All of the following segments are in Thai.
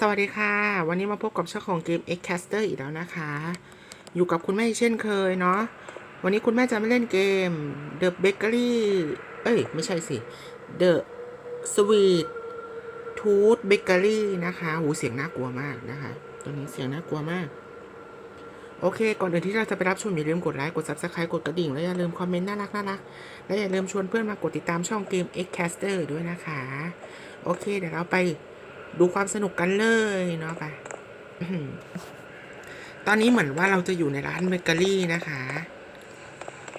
สวัสดีค่ะ วันนี้มาพบกับเจ้าของเกม X Caster อีกแล้วนะคะ อยู่กับคุณแม่เช่นเคยเนาะวันนี้คุณแม่จะมาเล่นเกม The Bakery เอ้ย ไม่ใช่สิ The Sweet Tooth Bakery นะคะหูเสียงน่ากลัวมากนะคะ ตัวนี้เสียงน่ากลัวมาก โอเค ก่อนอื่นที่เราจะไปรับชมอย่าลืมกดไลค์กด Subscribe กดกระดิ่ง แล้วอย่าลืมคอมเมนต์น่ารักน่ารักและอย่าลืมชวนเพื่อนมากดติดตามช่องเกม X Caster ด้วยนะคะ โอเค เดี๋ยวเราไป ดูความสนุกกันเลยเนาะไปตอนนี้เหมือนว่าเราจะอยู่ในร้านเบเกอรี่นะคะ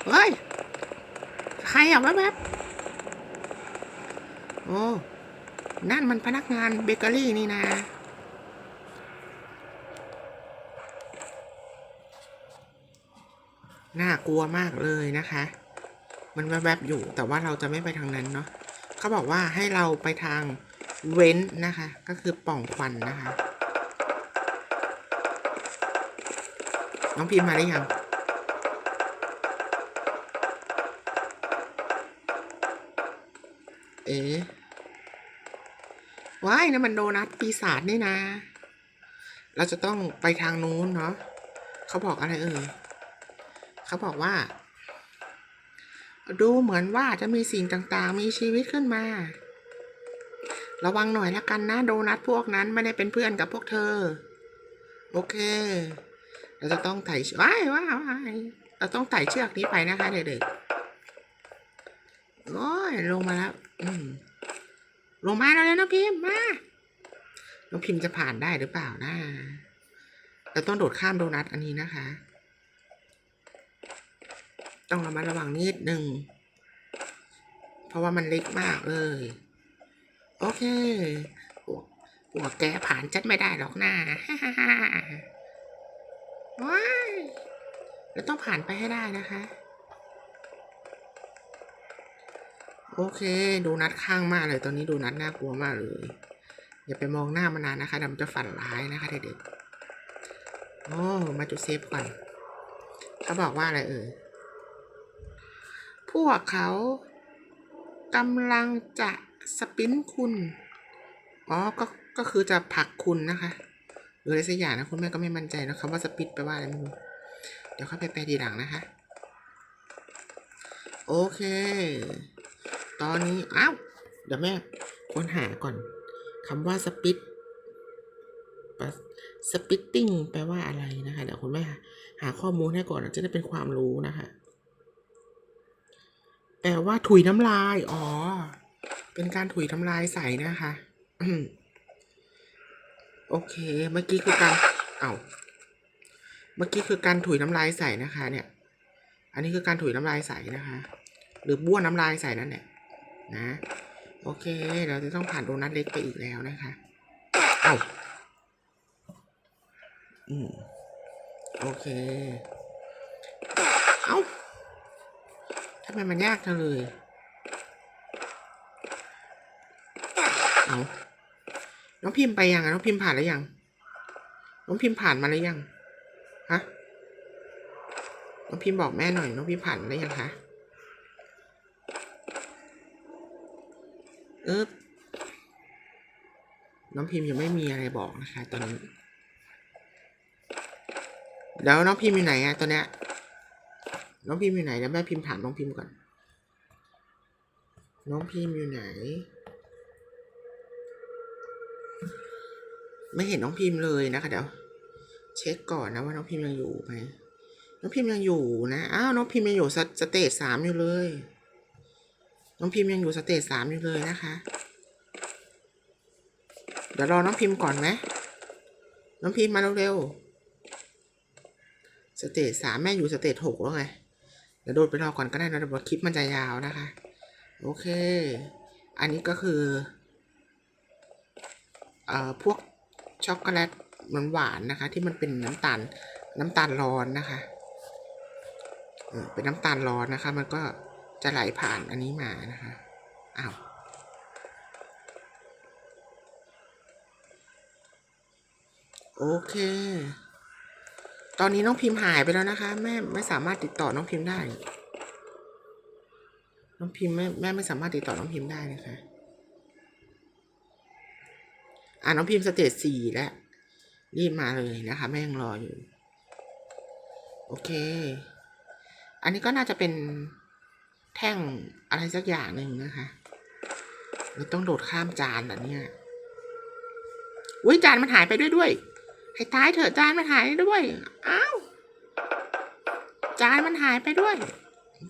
เฮ้ย ใครอะแวบๆโอ้ นั่นมันพนักงานเบเกอรี่นี่นะ น่ากลัวมากเลยนะคะ มันแวบๆอยู่แต่ว่าเราจะไม่ไปทางนั้นเนาะเขาบอกว่าให้เราไปทาง เว้นนะคะ ก็คือป่องควันนะคะ น้องพิมมาได้ยังเอ๊ะว้ายนั่นมันโดนัทปีศาจนี่นะ เราจะต้องไปทางนู้นเนาะเขาบอกอะไรเอ่ยเขาบอกว่า ดูเหมือนว่าจะมีสิ่งต่างๆ มีชีวิตขึ้นมา ระวังหน่อยละกันนะโดนัทพวกนั้นไม่ได้เป็นเพื่อนกับพวกเธอ โอเค เราจะต้องไต่เชือว้ายว้ายว้ายเราต้องไต่เชือกนี้ไปนะคะเด็กๆโอ้ยลงมาแล้วอืมลงมาแล้วนะน้องพิมพ์มาน้องพิมพ์จะผ่านได้หรือเปล่านะเราต้องโดดข้ามโดนัทอันนี้นะคะ ต้องระมัดระวังนิดหนึ่งเพราะว่ามันเล็กมากเลย โอเคพวกพวแกผ่านฉันไม่ได้หรอกนะฮ่าฮ่าฮ่าว้ายเราต้องผ่านไปให้ได้นะคะ โอเค ดูนัดข้างมากเลยตอนนี้ดูนัดน่ากลัวมากเลย อย่าไปมองหน้ามันนานนะคะดี๋ยวมันจะฝันร้ายนะคะเด็กๆโอ้มาจุดเซฟก่อนเขาบอกว่าอะไรเอ่ยพวกเขากำลังจะ สปินคุณ อ๋อ ก็ ก็คือจะผักคุณนะคะหรืออะไรสักอย่างนะ คุณแม่ก็ไม่มั่นใจนะครับว่าสปินแปลว่าอะไรไม่รู้ เดี๋ยวเข้าไปแปลทีหลังนะคะ โอเค ตอนนี้ อ้าว เดี๋ยวแม่ค้นหาก่อนคำว่าสปิตสปิตติ้งแปลว่าอะไรนะคะ เดี๋ยวคุณแม่หาข้อมูลให้ก่อน จะได้เป็นความรู้นะคะ แปลว่าถุยน้ำลาย อ๋อ เป็นการถุยน้ำลายใส่นะคะโอเค เมื่อกี้คือการ เอา้า เมื่อกี้คือการถุยน้ำลายใส่นะคะ เนี่ย อันนี้คือการถุยน้ำลายใส่นะคะ หรือบ้วนน้ำลายใส่นั่นแหละ นะ โอเค เราจะต้องผ่านโดนัทเล็กไปอีกแล้วนะคะ เอา้า อืม โอเค เอ้าทำไมมันยากจังเลย เอาน้องพิมพ์ไปยังอะน้องพิมพ์ผ่านแล้วยัง น้องพิมพ์ผ่านมาแล้วยัง ฮะ น้องพิมพ์บอกแม่หน่อย น้องพิมพ์ผ่านมาแล้วยังคะเออน้องพิมพ์ยังไม่มีอะไรบอกนะคะ ตอนนี้แล้วน้องพิมพ์อยู่ไหนอะตอนเนี้ย น้องพิมพ์อยู่ไหนแล้วแม่พิมพ์ถามน้องพิมพ์ก่อน น้องพิมพ์อยู่ไหน ไม่เห็นน้องพิมพ์เลยนะคะเดี๋ยวเช็คก่อนนะว่าน้องพิมพ์ยังอยู่ไหมน้องพิมพ์ยังอยู่นะอ้าวน้องพิมพ์ยังอยู่สสเตจสามอยู่เลย น้องพิมพ์ยังอยู่สเตจสามอยู่เลยนะคะ เดี๋ยวรอน้องพิมพ์ก่อนไหมน้องพิมพ์มาเร็วๆสเตจสามแม่อยู่สเตจหกแล้วไงเดี๋ยวโดดไปรอก่อนก็ได้นะเดี๋ยวคลิปมันจะยาวนะคะ โอเค อันนี้ก็คือ เอ่อพวก ช็อกโกแลตมันหวานๆนะคะ ที่มันเป็นน้ำตาลน้ำตาลร้อนนะคะเออเป็นน้ำตาลร้อนนะคะ มันก็จะไหลผ่านอันนี้มานะคะอ้าวโอเค ตอนนี้น้องพิมพ์หายไปแล้วนะคะแม่ไม่สามารถติดต่อน้องพิมพ์ได้ น้องพิมพ์แม่แม่ไม่สามารถติดต่อน้องพิมพ์ได้นะคะ อ่าน้องพิมพ์สเตจสี่แล้ว รีบมาเลยนะคะ แม่ยังรออยู่ โอเค อันนี้ก็น่าจะเป็นแท่งอะไรสักอย่างหนึ่งนะคะเราต้องโดดข้ามจานเหรอเนี่ยอุ้ยจานมันหายไปด้วยด้วย ให้ตายเถอะจานมันหายด้วย อ้าวจานมันหายไปด้วย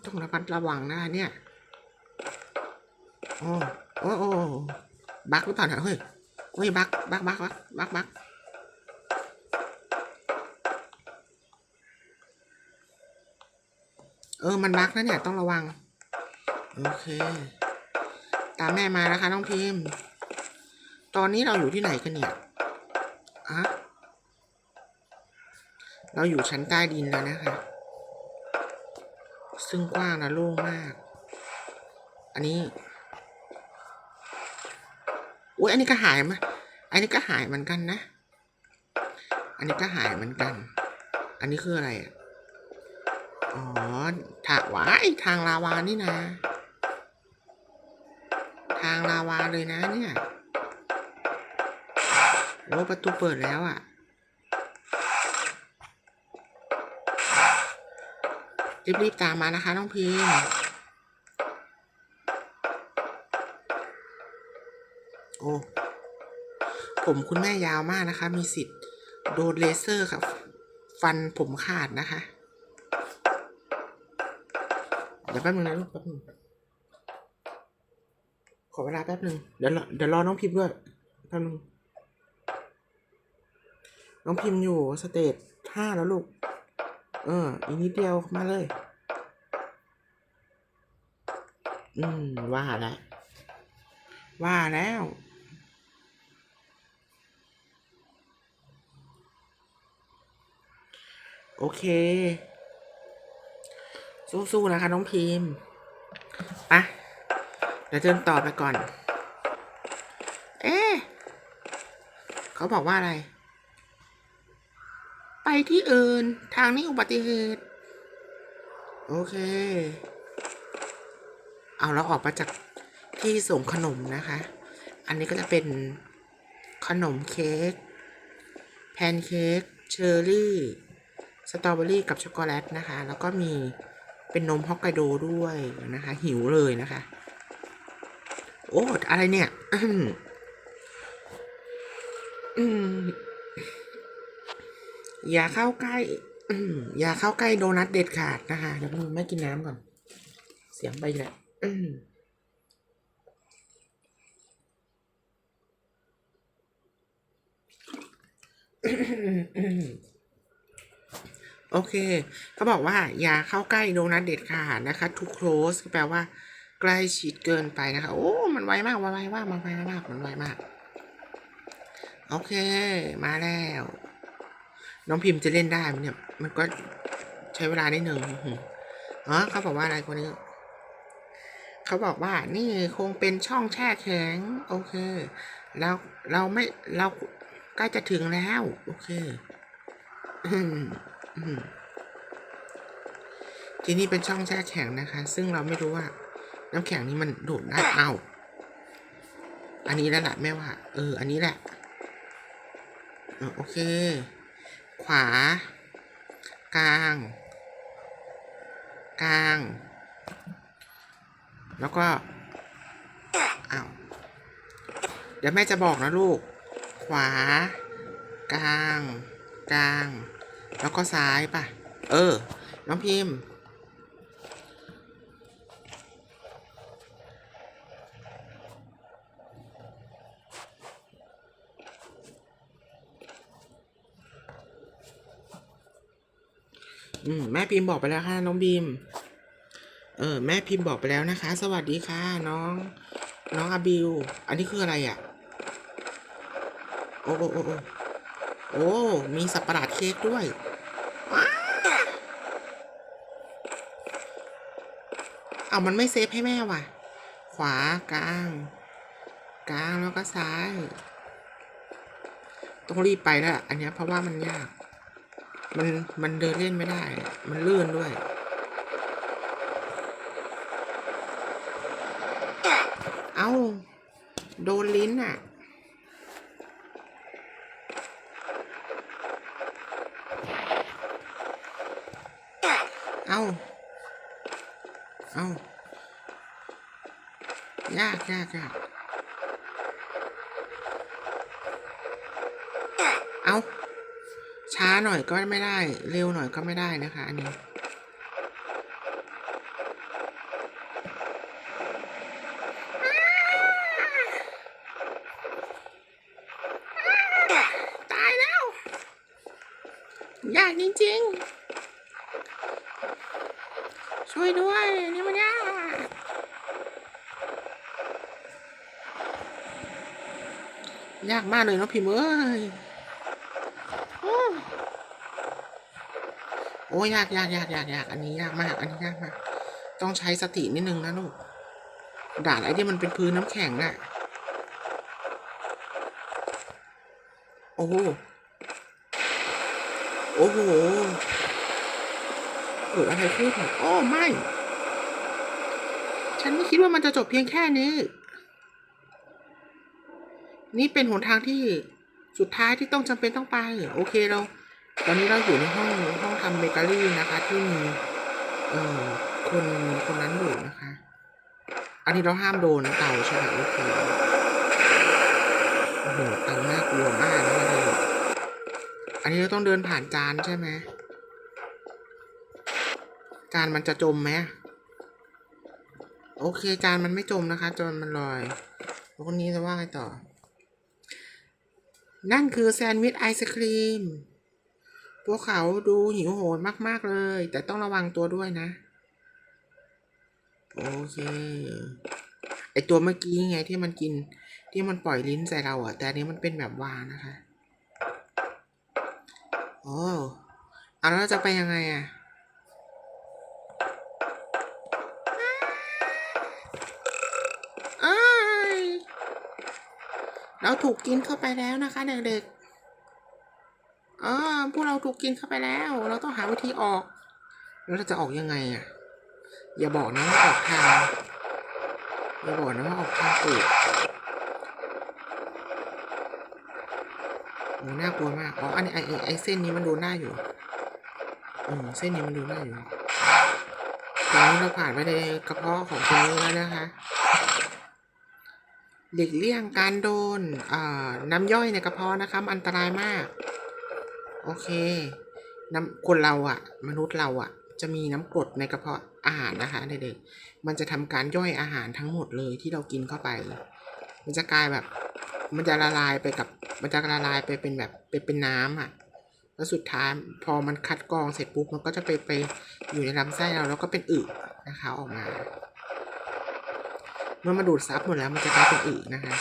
ต้องระมัดระวังนะคะเนี่ย โอ้โอ้โอ้บักหรือเปล่าเนี่ยเฮ้ย เฮ้ยบักบักบักบักบักบักเออ มันบักนะเนี่ย ต้องระวัง โอเค ตามแม่มานะคะ น้องพิมพ์ ตอนนี้เราอยู่ที่ไหนกันเนี่ยอะเราอยู่ชั้นใต้ดินแล้วนะคะ ซึ่งกว้างนะโล่งมาก อันนี้ อุ้ยอันนี้ก็หายมาอันนี้ก็หายเหมือนกันนะ อันนี้ก็หายเหมือนกัน อันนี้คืออะไรอะอ๋อถาวายทางลาวานี่นะ ทางลาวาเลยนะเนี่ยโอ้ประตูเปิดแล้วอะรีบๆตามมานะคะน้องพิม โอ้ผมคุณแม่ยาวมากนะคะ มีสิทธิ์โดนเลเซอร์ครับ ฟันผมขาดนะคะ เดี๋ยวแป๊บนึงนะลูกแป๊บนึงขอเวลาแป๊บนึงเดี๋ยวเดี๋ยวรอน้องพิมพ์ด้วยแป๊บนึงน้องพิมพ์อยู่สเตจห้าแล้วลูก เออ อีกนิดเดียวมาเลย อืม ว่าแล้วว่าแล้ว โอเค สู้ๆนะคะ น้องพิมพ์อะเดี๋ยวเดินต่อไปก่อน เอ๊เขาบอกว่าอะไร ไปที่อื่น ทางนี้อุบัติเหตุ โอเค เอาเราออกมาจากที่ส่งขนมนะคะ อันนี้ก็จะเป็นขนมเค้ก แพนเค้ก เชอร์รี่ สตรอเบอรี่กับช็อกโกแลตนะคะ แล้วก็มีเป็นนมฮอกไกโดด้วยนะคะ หิวเลยนะคะ โอ้อะไรเนี่ยอย่าเข้าใกล้อืมอย่าเข้าใกล้โดนัทเด็ดขาดนะคะเดี๋ยวมึงไม่กินน้ำก่อน เสียงไปแหละอืม โอเค เขาบอกว่าอย่าเข้าใกล้โดนัทเด็ดขาดนะคะ too close แปลว่า ใกล้ชิดเกินไปนะคะ โอ้ มันไวมากไวไวมาก มันไวมาก มันไวมาก โอเค มาแล้ว น้องพิมพ์จะเล่นได้ไหมเนี่ย มันก็ใช้เวลานิดหนึ่งอื้อหืออ๋อเขาบอกว่าอะไรคนนี้ เขาบอกว่า นี่คงเป็นช่องแช่แข็ง โอเคเราเราไม่ เราใกล้จะถึงแล้ว โอเค ที่นี่เป็นช่องแช่แข็งนะคะ ซึ่งเราไม่รู้ว่า น้ำแข็งนี้มันดูดได้เอาอันนี้แล้วแหละแม่ว่า เออ อันนี้แหละโอเค ขวา กลาง กลาง แล้วก็อ้าวเดี๋ยวแม่จะบอกนะลูก ขวา กลาง กลาง แล้วก็ซ้ายป่ะ เออ น้องพิมพ์ อืม แม่พิมพ์บอกไปแล้วค่ะ น้องบีม เออ แม่พิมพ์บอกไปแล้วนะคะ สวัสดีค่ะ น้อง น้องอาบิว อันนี้คืออะไรอะ โอ้โอ้โอ้โอ้ โอ้ มีสับประหลาดเค้กด้วย เอามันไม่เซฟให้แม่ว่ะ ขวากลาง กลางแล้วก็ซ้าย ต้องรีบไปแล้วอันนี้เพราะว่ามันยาก มันมันเดินเล่นไม่ได้ มันลื่นด้วยเอาโดนลิ้นอะ เอา เอายากยากยากเอาช้าหน่อยก็ไม่ได้ เร็วหน่อยก็ไม่ได้นะคะ อันนี้ ตายแล้ว ยากจริงๆ ช่วยด้วยอันนี่มันยากยาก มากเลยเนาะพี่เมย์เอ้ยโอ้โอ้ยยากยากยากยากยากอันนี้ยากมาก อันนี้ยากมาก ต้องใช้สตินิดนึงนะลูกด่านไอ้ที่มันเป็นพื้นน้ำแข็งน่ะ โอ้โห โอ้โห เกิดอะไรขึ้น โอ้ไม่ ฉันไม่คิดว่ามันจะจบเพียงแค่นี้ นี่เป็นหนทางที่สุดท้ายที่ต้องจำเป็นต้องไป โอเคเรา ตอนนี้เราอยู่ในห้องห้องทำเบเกอรี่นะคะ ที่มีเอ่อคนคนนั้นอยู่นะคะ อันนี้เราห้ามโดนเตาใช่ไหมโอเคโอ้โหเตาน่ากลัวมากนะเลยอันนี้เราต้องเดินผ่านจานใช่ไหมจานมันจะจมไหมโอเคจานมันไม่จมนะคะจนมันลอยแล้วคนนี้จะว่าไงต่อ นั่นคือแซนด์วิชไอศครีม พวกเขาดูหิวโหยมากๆเลย แต่ต้องระวังตัวด้วยนะ โอเค ไอตัวเมื่อกี้ไงที่มันกิน ที่มันปล่อยลิ้นใส่เราอะแต่อันนี้มันเป็นแบบวานะคะ โอ้เอาแล้วจะไปยังไงอะเอ้ย เราถูกกินเข้าไปแล้วนะคะเด็กๆอ๋อพวกเราถูกกินเข้าไปแล้ว เราต้องหาวิธีออก แล้วเราจะออกยังไงอะอย่าบอกนะว่าออกทาง อย่าบอกนะว่าออกทางตูดโอ้น่ากลัวมาก อ๋อ อันนี้ไอไอ้ไอเส้นนี้มันดูหน้าอยู่ อืม เส้นนี้มันดูหน้าอยู่ตอนนี้เราผ่านไปในกระเพาะของคนนี้แล้วนะคะ หลีกเลี่ยงการโดนน้ำย่อยในกระเพาะนะคะมันอันตรายมาก โอเคน้ำคนเราอะมนุษย์เราอะจะมีน้ำกรดในกระเพาะอาหารนะคะเด็กๆมันจะทำการย่อยอาหารทั้งหมดเลยที่เรากินเข้าไป มันจะกลายแบบ มันจะละลายไปกับ มันจะละลายไปเป็นแบบเป็นเป็นน้ำอะแล้วสุดท้ายพอมันคัดกรองเสร็จปุ๊บมันก็จะไปไปอยู่ในลำไส้เราแล้วก็เป็นอึนะคะออกมา เมื่อมาดูดซับหมดแล้วมันจะกลายเป็นอึนะคะ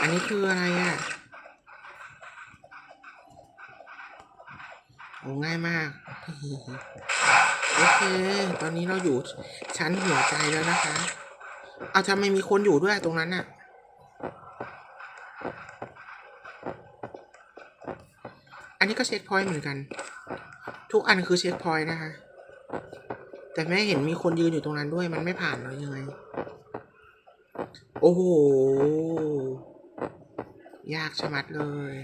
อันนี้คืออะไรอะ่ะโอ้ง่ายมาก โอเค ตอนนี้เราอยู่ชั้นหัวใจแล้วนะคะ เอาทำไมมีคนอยู่ด้วยตรงนั้นน่ะอันนี้ก็เช็คพอยต์เหมือนกัน ทุกอันคือเช็คพอยต์นะคะ แต่แม่เห็นมีคนยืนอยู่ตรงนั้นด้วยมันไม่ผ่านเลยยังไง โอ้โห ยากชะมัดเลย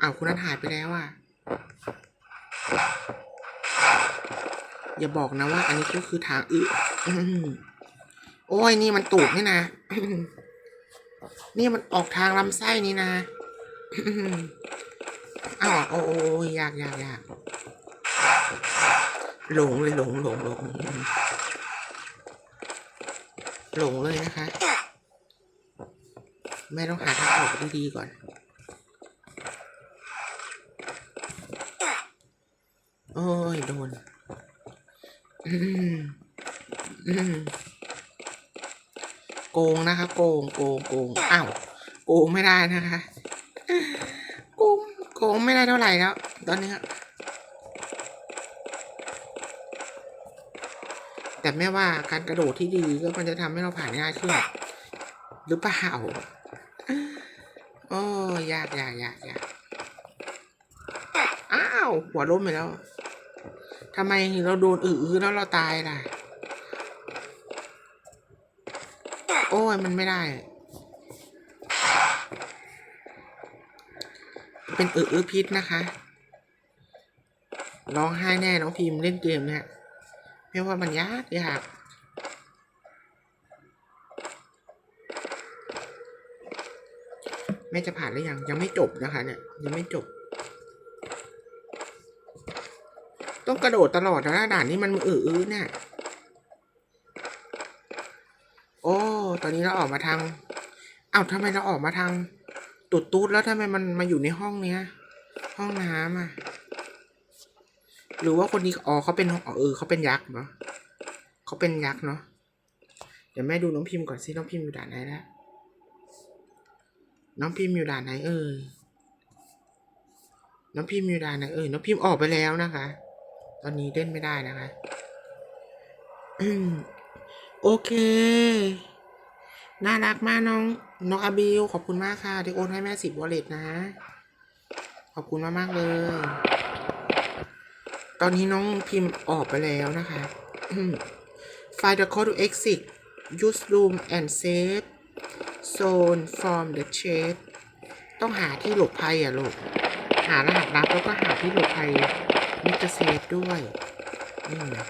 อ้าวคุณนั้นหายไปแล้วอะ อย่าบอกนะว่า อันนี้ก็คือทางอึโอ้ยนี่มันตูดนี่นะนี่มันออกทางลำไส้นี่นะอ้าวโอ้ยยากยากยาก หลงเลยหลงหลงหลงหลงเลยนะคะแม่ต้องหาทางออกดีๆก่อนโอ้ยโดนโกงนะคะโกงโกงโกงอ้าวโกงไม่ได้นะคะโกงโกงไม่ได้เท่าไหร่แล้ว ตอนนี้ แต่แม่ว่าการกระโดดที่ดีก็มันจะทำให้เราผ่านง่ายขึ้นหรือเปล่าโอ้ยยากยากยากยากอ้าวหัวล้มไปแล้วทำไมเราโดนอือแล้วเราตายล่ะ โอ้ยมันไม่ได้ เป็นอือพิษนะคะ ร้องไห้แน่น้องพิมพ์เล่นเกมเนี่ย ไม่ว่ามันยากยากแม่จะผ่านหรือยังยังไม่จบนะคะ เนี่ยยังไม่จบ ต้องกระโดดตลอดนะด่านนี้มันอื้ออื้อเนี่ยโอ้ตอนนี้เราออกมาทางอ้าวทำไมเราออกมาทางตุดตูดแล้วทำไมมันมาอยู่ในห้องเนี้ย ห้องน้ำอะ หรือว่าคนนี้อ๋อเขาเป็นอ๋อเออเขาเป็นยักษ์เนาะเขาเป็นยักษ์เนาะเดี๋ยวแม่ดูน้องพิมพ์ก่อนสิน้องพิมพ์อยู่ด่านไหนแล้วน้องพิมพ์อยู่ด่านไหน เอ่ยน้องพิมพ์อยู่ด่านไหนเอ่ยน้องพิมพ์ออกไปแล้วนะคะ ตอนนี้เล่นไม่ได้นะคะโอเค น่ารักมากน้อง น้องอาบิวขอบคุณมากค่ะที่โอนให้แม่สิบวอลเล็ตนะ ขอบคุณมากมากๆเลย ตอนนี้น้องพิมพ์ออกไปแล้วนะคะ Find the code to exit use room and save zone from the chase ต้องหาที่หลบภัยอะลูก หารหัสลับแล้วก็หาที่หลบภัยมิจะเซฟด้วย นี่นะ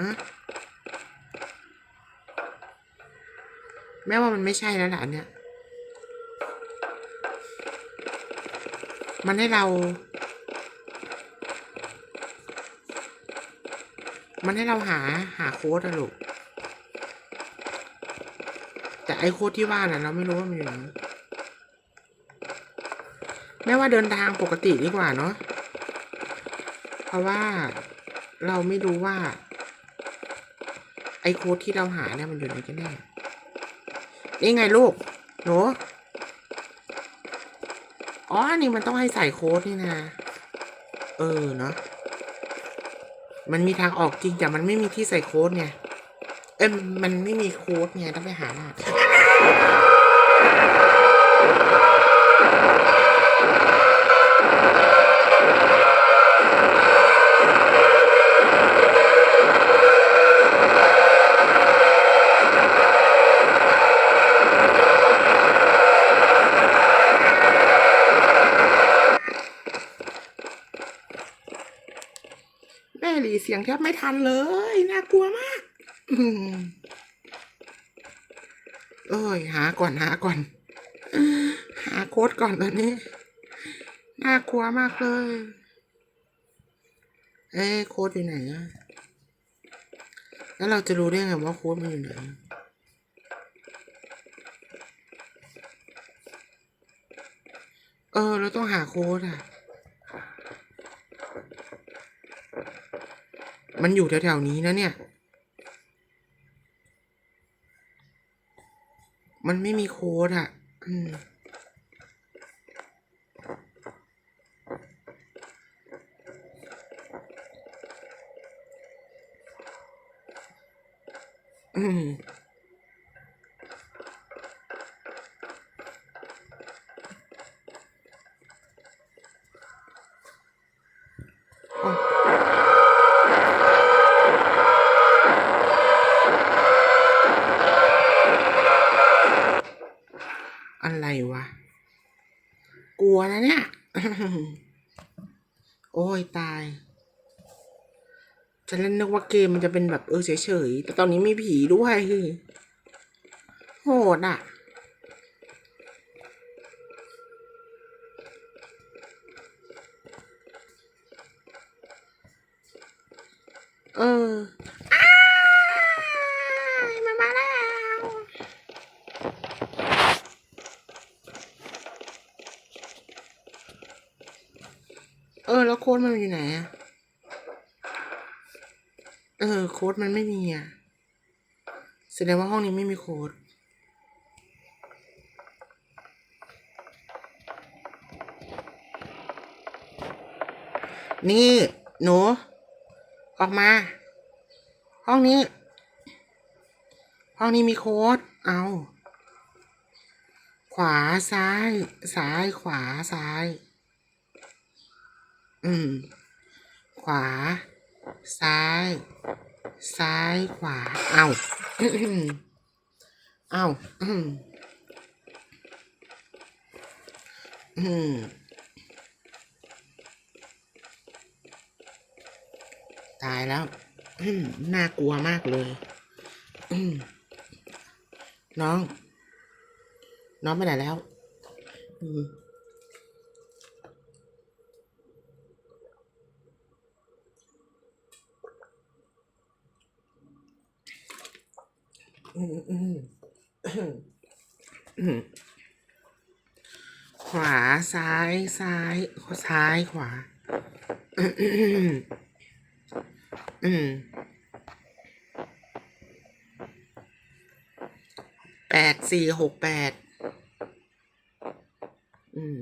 อะแม่ว่ามันไม่ใช่แล้วล่ะเนี่ย มันให้เรา มันให้เราหาหาโค้ดอะลูก แต่ไอโค้ดที่ว่าน่ะ เราไม่รู้ว่ามันอยู่ไหนแม่ว่าเดินทางปกติดีกว่าเนาะ เพราะว่าเราไม่รู้ว่า ไอโค้ดที่เราหาเนี่ยมันอยู่ไหนกันแน่นี่ไงลูกหนูอ๋อ นี่มันต้องให้ใส่โค้ดนี่นะ เออเนาะ มันมีทางออกจริงแต่มันไม่มีที่ใส่โค้ดไงเอ้ยมันไม่มีโค้ดไงต้องไปหาหน้า สียงแทบไม่ทันเลยน่ากลัวมากเอ้ยหาก่อนหาก่อน หาโค้ดก่อนตอนนี้น่ากลัวมากเลย เอ้โค้ดอยู่ไหนอะแล้วเราจะรู้ได้ไงว่าโค้ดมันอยู่ไหนเออ เราต้องหาโค้ดอะ มันอยู่แถวๆนี้นะเนี่ย มันไม่มีโค้ดอะอื อะไรวะ กลัวนะเนี่ย โอ้ยตาย ฉันเล่นนึกว่าเกมมันจะเป็นแบบเออเฉยๆ แต่ตอนนี้มีผีด้วยโหดอะเอออ้ายมันมาแล้ว เออ แล้วโค้ดมันอยู่ไหนอะเออ โค้ดมันไม่มีอะ แสดงว่าห้องนี้ไม่มีโค้ดนี่ หนู ออกมา ห้องนี้ ห้องนี้มีโค้ด เอา ขวาซ้าย ซ้ายขวาซ้าย อืม ขวา ซ้าย ซ้ายขวา เอาเอาอืมอืมตายแล้ว น่ากลัวมากเลย น้อง น้องไปไหนแล้ว อืมอืมอืมอืม ขวาซ้ายซ้ายซ้ายขวา อืมแปดสี่หกแปดอืม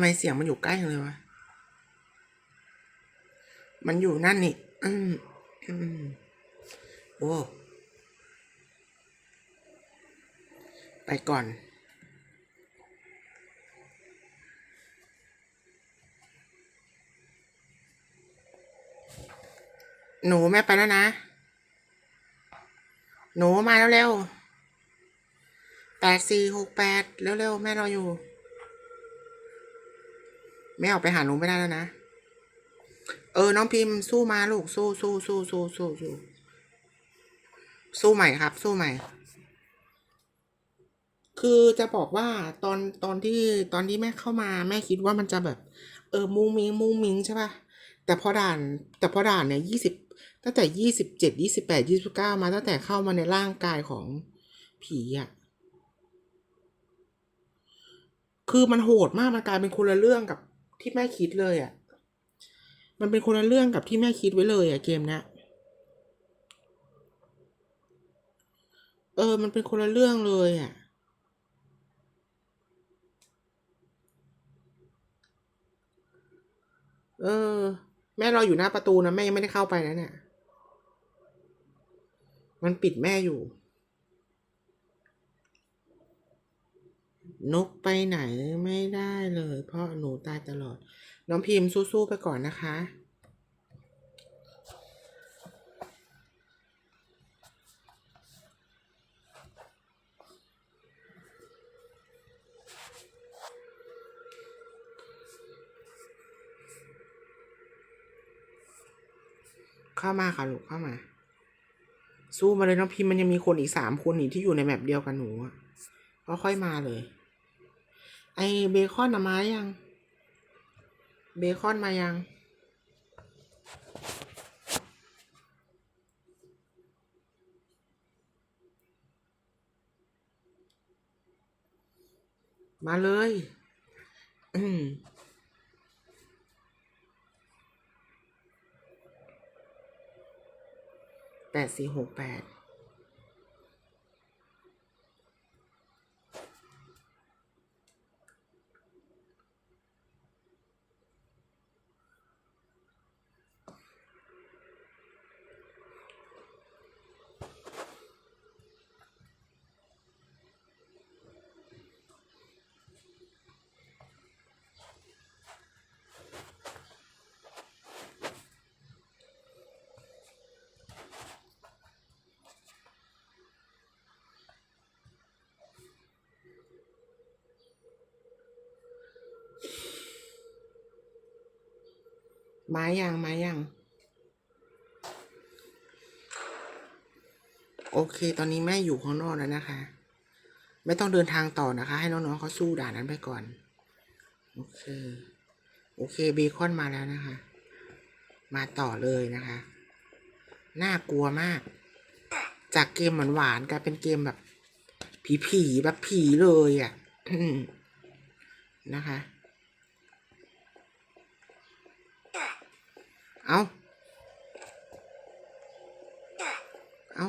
ไมเสียงมันอยู่ใกล้เลยวะ มันอยู่นั่นนี่ อืมอืมโอ้ไปก่อน หนูแม่ไปแล้วนะ หนูมาแล้วเร็วแปดสี่หกแปดเร็วๆ แม่รออยู่ แม่ออกไปหาหนูไม่ได้แล้วนะ เออ น้องพิมพ์สู้มาลูกสู้สู้สู้สู้สู้สู้สู้ใหม่ครับ สู้ใหม่ คือจะบอกว่าตอนตอนที่ตอนที่แม่เข้ามา แม่คิดว่ามันจะแบบ เออมุงมิงมุงมิงใช่ป่ะแต่พอด่าน แต่พอด่านเนี่ยยี่สิบตั้งแต่ยี่สิบเจ็ดยี่สิบแปดยี่สิบเก้ามาตั้งแต่เข้ามาในร่างกายของผีอะ่ะคือมันโหดมากมันกลายเป็นคนละเรื่องกับ ที่แม่คิดเลยอะ่ะ มันเป็นคนละเรื่องกับที่แม่คิดไว้เลยอะ่ะเกมเนี้ยเออ มันเป็นคนละเรื่องเลยอะ่ะ เออ แม่รออยู่หน้าประตูนะ แม่ยังไม่ได้เข้าไปนะเนี่ย มันปิดแม่อยู่ นกไปไหนไม่ได้เลย เพราะหนูตายตลอด น้องพิมพ์สู้ๆไปก่อนนะคะ เข้ามาค่ะลูกเข้ามา สู้มาเลยน้องพิมพ์มันยังมีคนอีกสามคนอีกที่อยู่ในแมปเดียวกันหนูอะก็ค่อยมาเลย ไอเบคอนมายัง เบคอนมายังมาเลย แปดสี่หกแปด ไม้ยังไม้ยังโอเค ตอนนี้แม่อยู่ข้างนอกแล้วนะคะ ไม่ต้องเดินทางต่อนะคะ ให้น้องๆเขาสู้ด่านนั้นไปก่อน โอเค โอเคเบคอนมาแล้วนะคะ มาต่อเลยนะคะ น่ากลัวมาก จากเกมหวานๆกลายเป็นเกมแบบผีๆแบบผีเลยอะ่ะนะคะ เอาเอา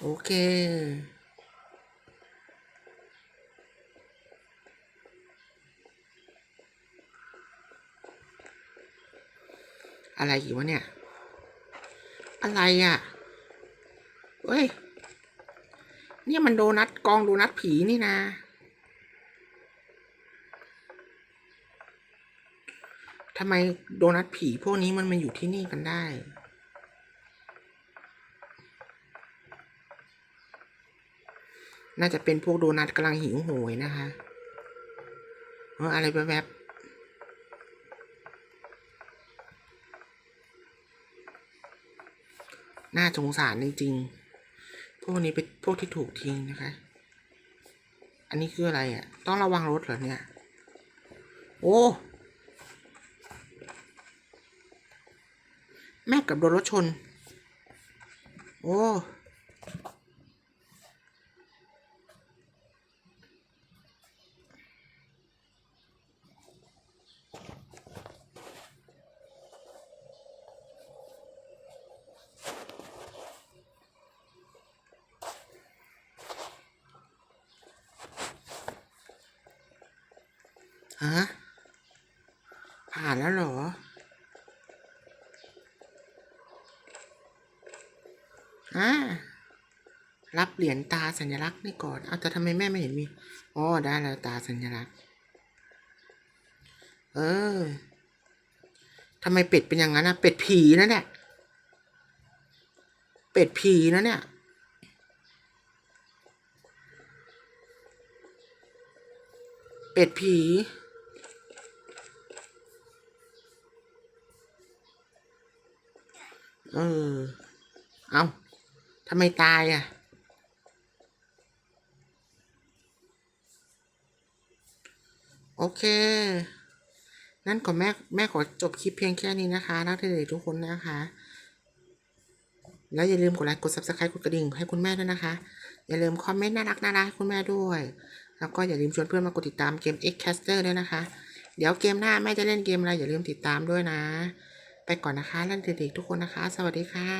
โอเคอะไรอีกวะเนี่ย อะไรอะ เฮ้ย เนี่ยมันโดนัทกองโดนัทผีนี่นะ ทำไมโดนัทผีพวกนี้มันมาอยู่ที่นี่กันได้ น่าจะเป็นพวกโดนัทกำลังหิวโหยนะคะเอออะไรแวบๆน่าสงสารจริงๆ พวกนี้เป็นพวกที่ถูกทิ้งนะคะ อันนี้คืออะไรอะ ต้องระวังรถเหรอเนี่ย โอ้ แม่กับโดนรถชน โอ้ ฮะ ผ่านแล้วเหรอ อ่า รับ เหรียญตาสัญลักษณ์นี่ก่อน เอาแต่ทำไมแม่ไม่เห็นมี อ๋อ ได้แล้วตาสัญลักษณ์ เออทำไมเป็ดเป็นอย่างนั้นอะเป็ดผีนะเนี่ย เป็ดผีนะเนี่ย เป็ดผีเออ เอาทำไมตายอะ โอเคนั่นขอแม่แม่ขอจบคลิปเพียงแค่นี้นะคะนักเด็กทุกคนนะคะ แล้วอย่าลืมกดไลค์กด subscribe กดกระดิ่งให้คุณแม่ด้วยนะคะ อย่าลืมคอมเมนต์น่ารักน่ารักให้คุณแม่ด้วย แล้วก็อย่าลืมชวนเพื่อนมากดติดตามเกม X Caster ด้วยนะคะ เดี๋ยวเกมหน้าแม่จะเล่นเกมอะไรอย่าลืมติดตามด้วยนะ ไปก่อนนะคะเล่นเด็กๆทุกคนนะคะ สวัสดีค่ะ